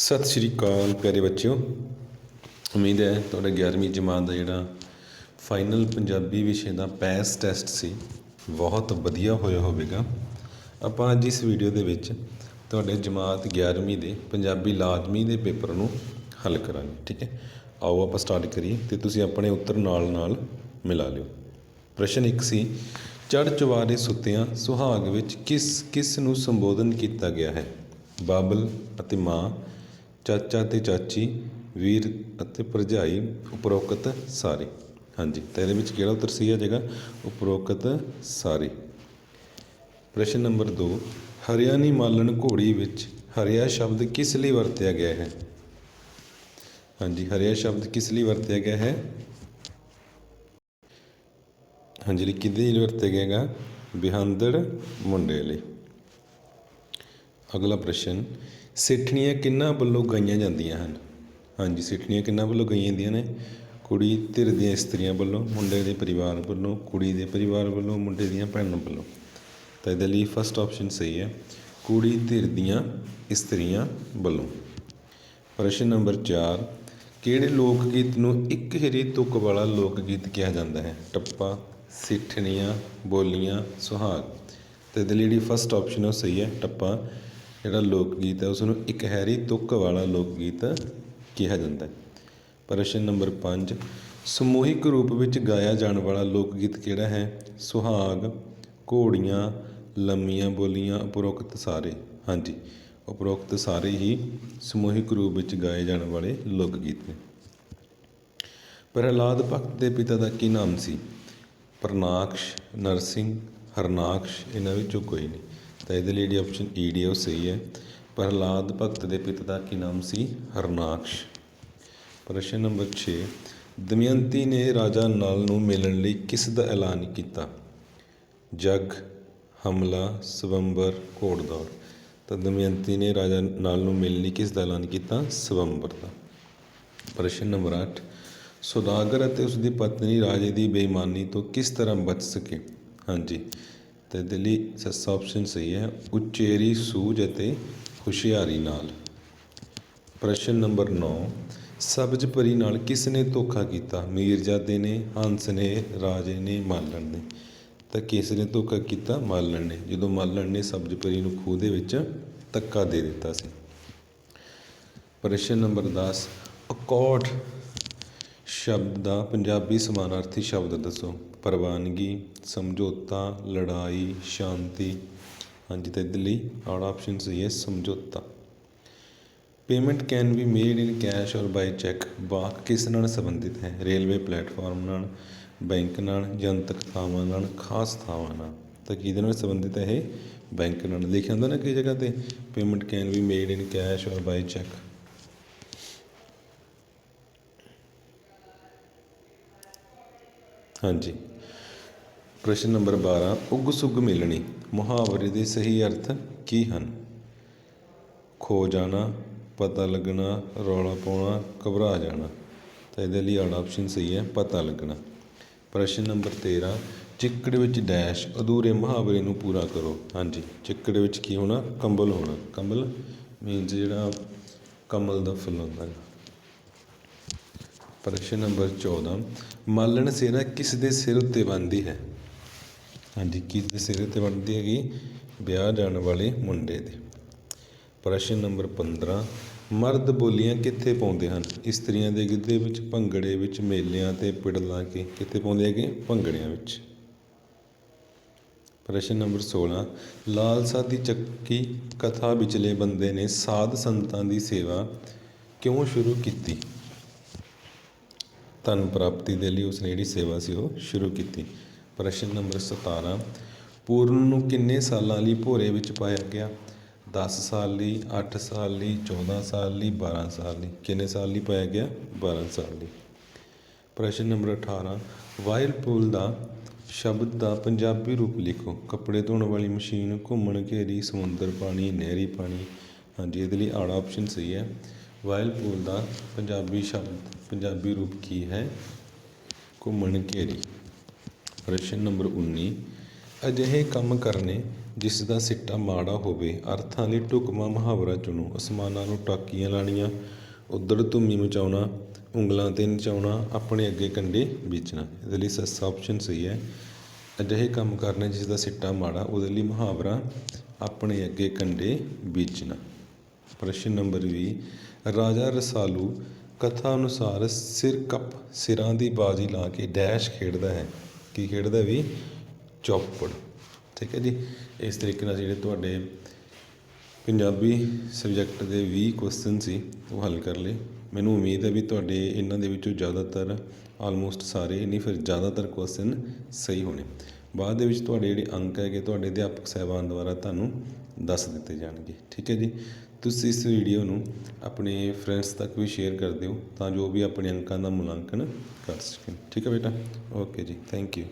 ਸਤਿ ਸ਼੍ਰੀ ਅਕਾਲ ਪਿਆਰੇ ਬੱਚਿਓ। ਉਮੀਦ ਹੈ ਤੁਹਾਡਾ 11ਵੀਂ ਜਮਾਤ ਦਾ ਜਿਹੜਾ ਫਾਈਨਲ ਪੰਜਾਬੀ ਵਿਸ਼ੇ ਦਾ ਪੈਸ ਟੈਸਟ ਸੀ, ਬਹੁਤ ਵਧੀਆ ਹੋਇਆ ਹੋਵੇਗਾ। ਆਪਾਂ ਅੱਜ ਇਸ ਵੀਡੀਓ ਦੇ ਵਿੱਚ ਤੁਹਾਡੇ ਜਮਾਤ 11ਵੀਂ ਦੇ ਪੰਜਾਬੀ ਲਾਜ਼ਮੀ ਦੇ ਪੇਪਰ ਨੂੰ ਹੱਲ ਕਰਾਂਗੇ, ਠੀਕ ਹੈ? ਆਓ ਆਪਾਂ ਸਟਾਰਟ ਕਰੀਏ ਤੇ ਤੁਸੀਂ ਆਪਣੇ ਉੱਤਰ ਨਾਲ ਨਾਲ ਮਿਲਾ ਲਿਓ। ਪ੍ਰਸ਼ਨ 1 ਸੀ ਚੜ ਚੁਬਾਰੇ ਸੁੱਤਿਆਂ ਸੁਹਾਗ ਵਿੱਚ ਕਿਸ ਕਿਸ ਨੂੰ ਸੰਬੋਧਨ ਕੀਤਾ ਗਿਆ ਹੈ? ਬਾਬਲ ਅਤੇ ਮਾਂ ਚਾਚਾ ਅਤੇ ਚਾਚੀ, ਵੀਰ ਅਤੇ ਭਰਜਾਈ ਉਪਰੋਕਤ ਸਾਰੇ। ਹਾਂਜੀ, ਤਾਂ ਇਹਦੇ ਵਿੱਚ ਕਿਹੜਾ ਉੱਤਰ ਸਹੀ ਆ ਜਾਏਗਾ ਉਪਰੋਕਤ ਸਾਰੇ। ਪ੍ਰਸ਼ਨ ਨੰਬਰ 2 ਹਰਿਆਣੀ ਮਾਲਣ ਘੋੜੀ ਵਿੱਚ ਹਰਿਆ ਸ਼ਬਦ ਕਿਸ ਲਈ ਵਰਤਿਆ ਗਿਆ ਹੈ? ਹਾਂਜੀ, ਹਰਿਆ ਸ਼ਬਦ ਕਿਸ ਲਈ ਵਰਤਿਆ ਗਿਆ ਹੈ? ਹਾਂਜੀ, ਲਈ ਕਿਹਦੇ ਲਈ ਵਰਤਿਆ ਗਿਆ ਹੈਗਾ ਬਿਹੰਦੜ ਮੁੰਡੇ ਲਈ। ਅਗਲਾ ਪ੍ਰਸ਼ਨ ਸਿੱਠਣੀਆਂ ਕਿਹਨਾਂ ਵੱਲੋਂ ਗਾਈਆਂ ਜਾਂਦੀਆਂ ਹਨ? ਹਾਂਜੀ, ਸਿੱਠਣੀਆਂ ਕਿਹਨਾਂ ਵੱਲੋਂ ਗਾਈਆਂ ਜਾਂਦੀਆਂ ਨੇ? ਕੁੜੀ ਧਿਰ ਦੀਆਂ ਇਸਤਰੀਆਂ ਵੱਲੋਂ, ਮੁੰਡੇ ਦੇ ਪਰਿਵਾਰ ਵੱਲੋਂ, ਕੁੜੀ ਦੇ ਪਰਿਵਾਰ ਵੱਲੋਂ, ਮੁੰਡੇ ਦੀਆਂ ਭੈਣਾਂ ਵੱਲੋਂ। ਤਾਂ ਇਹਦੇ ਲਈ ਫਸਟ ਆਪਸ਼ਨ ਸਹੀ ਹੈ, ਕੁੜੀ ਧਿਰ ਦੀਆਂ ਇਸਤਰੀਆਂ ਵੱਲੋਂ। ਪ੍ਰਸ਼ਨ ਨੰਬਰ 4 ਕਿਹੜੇ ਲੋਕ ਗੀਤ ਨੂੰ ਇੱਕ ਹਿਰੀ ਤੁਕ ਵਾਲਾ ਲੋਕ ਗੀਤ ਕਿਹਾ ਜਾਂਦਾ ਹੈ? ਟੱਪਾ, ਸਿੱਠਣੀਆਂ, ਬੋਲੀਆਂ, ਸੁਹਾਗ। ਤੇ ਇਹਦੇ ਲਈ ਜਿਹੜੀ ਫਸਟ ਆਪਸ਼ਨ ਉਹ ਸਹੀ ਹੈ, ਟੱਪਾ ਜਿਹੜਾ ਲੋਕ ਗੀਤ ਹੈ, ਉਸ ਨੂੰ ਇੱਕ ਹੈਰੀ ਤੁੱਕ ਵਾਲਾ ਲੋਕ ਗੀਤ ਕਿਹਾ ਜਾਂਦਾ ਹੈ। ਪ੍ਰਸ਼ਨ ਨੰਬਰ 5 ਸਮੂਹਿਕ ਰੂਪ ਵਿੱਚ ਗਾਇਆ ਜਾਣ ਵਾਲਾ ਲੋਕ ਗੀਤ ਕਿਹੜਾ ਹੈ? ਸੁਹਾਗ, ਘੋੜੀਆਂ, ਲੰਮੀਆਂ ਬੋਲੀਆਂ, ਉਪਰੋਕਤ ਸਾਰੇ। ਹਾਂਜੀ, ਉਪਰੋਕਤ ਸਾਰੇ ਹੀ ਸਮੂਹਿਕ ਰੂਪ ਵਿੱਚ ਗਾਏ ਜਾਣ ਵਾਲੇ ਲੋਕ ਗੀਤ ਨੇ। ਪ੍ਰਹਿਲਾਦ ਭਗਤ ਦੇ ਪਿਤਾ ਦਾ ਕੀ ਨਾਮ ਸੀ? ਪ੍ਰਨਾਕਸ਼ ਨਰਸਿੰਘ, ਹਰਨਾਕਸ਼, ਇਹਨਾਂ ਵਿੱਚੋਂ ਕੋਈ ਨਹੀਂ। ਤਾਂ ਇਹਦੇ ਲਈ ਜਿਹੜੀ ਆਪਸ਼ਨ ਈ ਡੀ ਹੈ ਉਹ ਸਹੀ ਹੈ। ਪ੍ਰਹਲਾਦ ਭਗਤ ਦੇ ਪਿਤਾ ਦਾ ਕੀ ਨਾਮ ਸੀ? ਹਰਨਾਕਸ਼। ਪ੍ਰਸ਼ਨ ਨੰਬਰ 6 ਦਮਯੰਤੀ ਨੇ ਰਾਜਾ ਨਲ ਨੂੰ ਮਿਲਣ ਲਈ ਕਿਸ ਦਾ ਐਲਾਨ ਕੀਤਾ? ਜਗ, ਹਮਲਾ, ਸਵੰਬਰ ਘੋੜਦੌੜ ਤਾਂ ਦਮਯੰਤੀ ਨੇ ਰਾਜਾ ਨਲ ਨੂੰ ਮਿਲਣ ਲਈ ਕਿਸ ਦਾ ਐਲਾਨ ਕੀਤਾ? ਸਵੰਬਰ ਦਾ। ਪ੍ਰਸ਼ਨ ਨੰਬਰ 8 ਸੁਦਾਗਰ ਅਤੇ ਉਸ ਦੀ ਪਤਨੀ ਰਾਜੇ ਦੀ ਬੇਈਮਾਨੀ ਤੋਂ ਕਿਸ ਤਰ੍ਹਾਂ ਬਚ ਸਕੇ? ਹਾਂਜੀ ਅਤੇ ਦਿੱਲੀ ਸੱਸਾ ਆਪਸ਼ਨ ਸਹੀ ਹੈ। ਉਚੇਰੀ, ਸੂਝ ਅਤੇ ਹੁਸ਼ਿਆਰੀ ਨਾਲ। ਪ੍ਰਸ਼ਨ ਨੰਬਰ 9 ਸਬਜ਼ ਪਰੀ ਨਾਲ ਕਿਸ ਨੇ ਧੋਖਾ ਕੀਤਾ? ਮੀਰਜ਼ਾਦੇ ਨੇ, ਹੰਸ ਨੇ, ਰਾਜੇ ਨੇ, ਮਾਲਣ ਨੇ। ਤਾਂ ਕਿਸ ਨੇ ਧੋਖਾ ਕੀਤਾ? ਮਾਲਣ ਨੇ। ਜਦੋਂ ਮਾਲਣ ਨੇ ਸਬਜ਼ ਪਰੀ ਨੂੰ ਖੂਹ ਦੇ ਵਿੱਚ ਧੱਕਾ ਦੇ ਦਿੱਤਾ ਸੀ। ਪ੍ਰਸ਼ਨ ਨੰਬਰ 10 ਅਕੋਰਡ ਸ਼ਬਦ ਦਾ ਪੰਜਾਬੀ ਸਮਾਨਾਰਥੀ ਸ਼ਬਦ ਦੱਸੋ। ਪ੍ਰਵਾਨਗੀ, ਸਮਝੌਤਾ, ਲੜਾਈ, ਸ਼ਾਂਤੀ। ਹਾਂਜੀ, ਤਾਂ ਇਹਦੇ ਲਈ ਆੜਾ ਆਪਸ਼ਨ ਸਹੀ ਹੈ ਸਮਝੌਤਾ। Payment can be made in cash or by cheque. ਵਾਕ ਕਿਸ ਨਾਲ ਸੰਬੰਧਿਤ ਹੈ? ਰੇਲਵੇ ਪਲੇਟਫਾਰਮ ਨਾਲ, ਬੈਂਕ ਨਾਲ, ਜਨਤਕ ਥਾਵਾਂ ਨਾਲ, ਖਾਸ ਥਾਵਾਂ ਨਾਲ। ਤਾਂ ਕਿਹਦੇ ਨਾਲ ਸੰਬੰਧਿਤ ਹੈ ਇਹ? ਬੈਂਕ ਨਾਲ। ਲਿਖਿਆ ਹੁੰਦਾ ਨਾ ਕਈ ਜਗ੍ਹਾ ਤੇ? Payment can be made in cash or by cheque. ਹਾਂਜੀ। ਪ੍ਰਸ਼ਨ ਨੰਬਰ 12 ਉਗ ਸੁਗ ਮਿਲਣੀ, ਮੁਹਾਵਰੇ ਦੇ ਸਹੀ ਅਰਥ ਕੀ ਹਨ? ਖੋ ਜਾਣਾ, ਪਤਾ ਲੱਗਣਾ, ਰੌਲਾ ਪਾਉਣਾ, ਘਬਰਾ ਜਾਣਾ। ਤਾਂ ਇਹਦੇ ਲਈ ਆੜਾ ਆਪਸ਼ਨ ਸਹੀ ਹੈ, ਪਤਾ ਲੱਗਣਾ। ਪ੍ਰਸ਼ਨ ਨੰਬਰ 13 ਚਿੱਕੜ ਵਿੱਚ ਡੈਸ਼ ਅਧੂਰੇ ਮੁਹਾਵਰੇ ਨੂੰ ਪੂਰਾ ਕਰੋ। ਹਾਂਜੀ, ਚਿੱਕੜ ਵਿੱਚ ਕੀ ਹੋਣਾ? ਕੰਬਲ ਹੋਣਾ। ਕੰਬਲ ਮੀਨਸ ਜਿਹੜਾ ਕਮਲ ਦਾ ਫੁੱਲ ਹੁੰਦਾ ਹੈ। ਪ੍ਰਸ਼ਨ ਨੰਬਰ 14 ਮਾਲਣ ਸੇਨਾ ਕਿਸ ਦੇ ਸਿਰ ਉੱਤੇ ਬਣਦੀ ਹੈ? ਹਾਂਜੀ, ਕਿਸ ਦੇ ਸਿਰ ਉੱਤੇ ਬਣਦੀ ਹੈਗੀ? ਵਿਆਹ ਜਾਣ ਵਾਲੇ ਮੁੰਡੇ ਦੇ। ਪ੍ਰਸ਼ਨ ਨੰਬਰ 15 ਮਰਦ ਬੋਲੀਆਂ ਕਿੱਥੇ ਪਾਉਂਦੇ ਹਨ? ਇਸਤਰੀਆਂ ਦੇ ਗਿੱਧੇ ਵਿੱਚ, ਭੰਗੜੇ ਵਿੱਚ, ਮੇਲਿਆਂ ਤੇ ਪਿੜਲਾਂ ਕੇ, ਕਿੱਥੇ ਪਾਉਂਦੇ ਹੈਗੇ? ਭੰਗੜਿਆਂ ਵਿੱਚ। ਪ੍ਰਸ਼ਨ ਨੰਬਰ 16 ਲਾਲਸਾ ਦੀ ਚੱਕੀ ਕਥਾ ਵਿਚਲੇ ਬੰਦੇ ਨੇ ਸਾਧ ਸੰਤਾਂ ਦੀ ਸੇਵਾ ਕਿਉਂ ਸ਼ੁਰੂ ਕੀਤੀ? ਧਨ ਪ੍ਰਾਪਤੀ ਦੇ ਲਈ ਉਸਨੇ ਜਿਹੜੀ ਸੇਵਾ ਸੀ ਉਹ ਸ਼ੁਰੂ ਕੀਤੀ। ਪ੍ਰਸ਼ਨ ਨੰਬਰ 17 ਪੂਰਨ ਨੂੰ ਕਿੰਨੇ ਸਾਲਾਂ ਲਈ ਭੋਰੇ ਵਿੱਚ ਪਾਇਆ ਗਿਆ? 10 ਸਾਲ ਲਈ 8 ਸਾਲ ਲਈ 14 ਸਾਲ ਲਈ 12 ਸਾਲ ਲਈ। ਕਿੰਨੇ ਸਾਲ ਲਈ ਪਾਇਆ ਗਿਆ? 12 ਸਾਲ ਲਈ। ਪ੍ਰਸ਼ਨ ਨੰਬਰ 18 ਵਾਇਰਪੂਲ ਦਾ ਸ਼ਬਦ ਦਾ ਪੰਜਾਬੀ ਰੂਪ ਲਿਖੋ। ਕੱਪੜੇ ਧੋਣ ਵਾਲੀ ਮਸ਼ੀਨ, ਘੁੰਮਣ ਘੇਰੀ, ਸਮੁੰਦਰ ਪਾਣੀ, ਨਹਿਰੀ ਪਾਣੀ। ਹਾਂਜੀ, ਇਹਦੇ ਲਈ ਆੜਾ ਆਪਸ਼ਨ ਸਹੀ ਹੈ। ਵਾਇਰਪੂਲ ਦਾ ਪੰਜਾਬੀ ਸ਼ਬਦ, ਪੰਜਾਬੀ ਰੂਪ ਕੀ ਹੈ? ਘੁੰਮਣ ਘੇਰੀ। ਪ੍ਰਸ਼ਨ ਨੰਬਰ 19 ਅਜਿਹੇ ਕੰਮ ਕਰਨੇ ਜਿਸ ਦਾ ਸਿੱਟਾ ਮਾੜਾ ਹੋਵੇ, ਅਰਥਾਂ ਲਈ ਢੁਕਵਾਂ ਮੁਹਾਵਰਾ ਚੁਣੋ। ਅਸਮਾਨਾਂ ਨੂੰ ਟਾਕੀਆਂ ਲਾਣੀਆਂ ਉਧੜ ਧੁੰਮੀ ਮਚਾਉਣਾ, ਉਂਗਲਾਂ ਤੇ ਨਚਾਉਣਾ, ਆਪਣੇ ਅੱਗੇ ਕੰਡੇ ਵੇਚਣਾ। ਇਹਦੇ ਲਈ ਸੱਸਾ ਆਪਸ਼ਨ ਸਹੀ ਹੈ। ਅਜਿਹੇ ਕੰਮ ਕਰਨੇ ਜਿਸ ਦਾ ਸਿੱਟਾ ਮਾੜਾ, ਉਹਦੇ ਲਈ ਮੁਹਾਵਰਾ, ਆਪਣੇ ਅੱਗੇ ਕੰਡੇ ਵੇਚਣਾ। ਪ੍ਰਸ਼ਨ ਨੰਬਰ 20 ਰਾਜਾ ਰਸਾਲੂ ਕਥਾ ਅਨੁਸਾਰ ਸਿਰ ਕੱਪ ਸਿਰਾਂ ਦੀ ਬਾਜੀ ਲਾ ਕੇ ਡੈਸ਼ ਖੇਡਦਾ ਹੈ। ਕੀ ਖੇਡਦਾ ਵੀ? ਚੌਪੜ। ਠੀਕ ਹੈ ਜੀ। ਇਸ ਤਰੀਕੇ ਨਾਲ ਜਿਹੜੇ ਤੁਹਾਡੇ ਪੰਜਾਬੀ ਸਬਜੈਕਟ ਦੇ 20 ਕੁਐਸਚਨ ਸੀ, ਉਹ ਹੱਲ ਕਰ ਲਏ। ਮੈਨੂੰ ਉਮੀਦ ਹੈ ਵੀ ਤੁਹਾਡੇ ਇਹਨਾਂ ਦੇ ਵਿੱਚੋਂ ਜ਼ਿਆਦਾਤਰ ਆਲਮੋਸਟ ਸਾਰੇ, ਨਹੀਂ ਫਿਰ ਜ਼ਿਆਦਾਤਰ ਕੁਐਸਚਨ ਸਹੀ ਹੋਣੇ। ਬਾਅਦ ਦੇ ਵਿੱਚ ਤੁਹਾਡੇ ਜਿਹੜੇ ਅੰਕ ਹੈਗੇ, ਤੁਹਾਡੇ ਅਧਿਆਪਕ ਸਹਿਬਾਨ ਦੁਆਰਾ ਤੁਹਾਨੂੰ ਦੱਸ ਦਿੱਤੇ ਜਾਣਗੇ। ਠੀਕ ਹੈ ਜੀ? ਤੁਸੀਂ ਇਸ ਵੀਡੀਓ ਨੂੰ ਆਪਣੇ ਫਰੈਂਡਸ ਤੱਕ ਵੀ ਸ਼ੇਅਰ ਕਰ ਦਿਓ ਤਾਂ ਜੋ ਵੀ ਆਪਣੇ ਅੰਕਾਂ ਦਾ ਮੁਲਾਂਕਣ ਕਰ ਸਕਣ। ਠੀਕ ਹੈ ਬੇਟਾ? ਓਕੇ ਜੀ ਥੈਂਕ ਯੂ